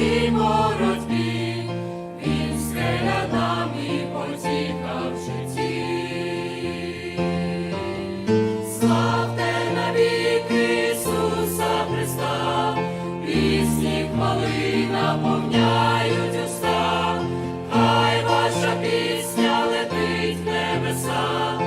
тяжкій боротьбі, він скеля нам і потіхав житті, славте навіки Ісуса Христа, пісні хвали наповняють уста, хай ваша пісня летить в небеса.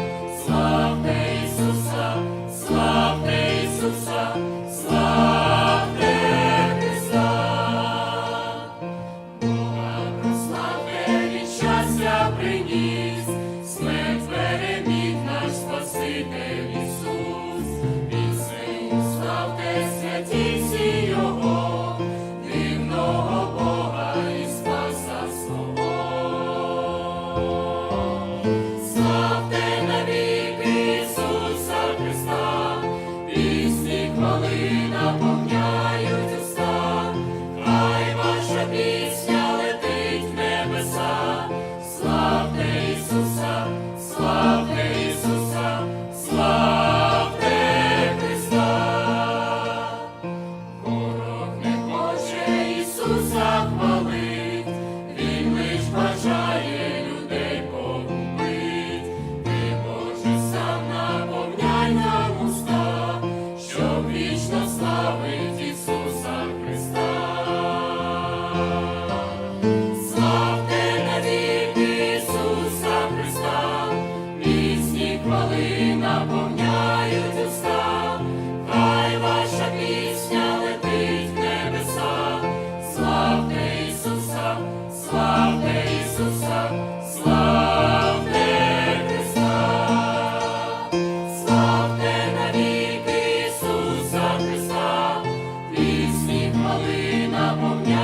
Навіки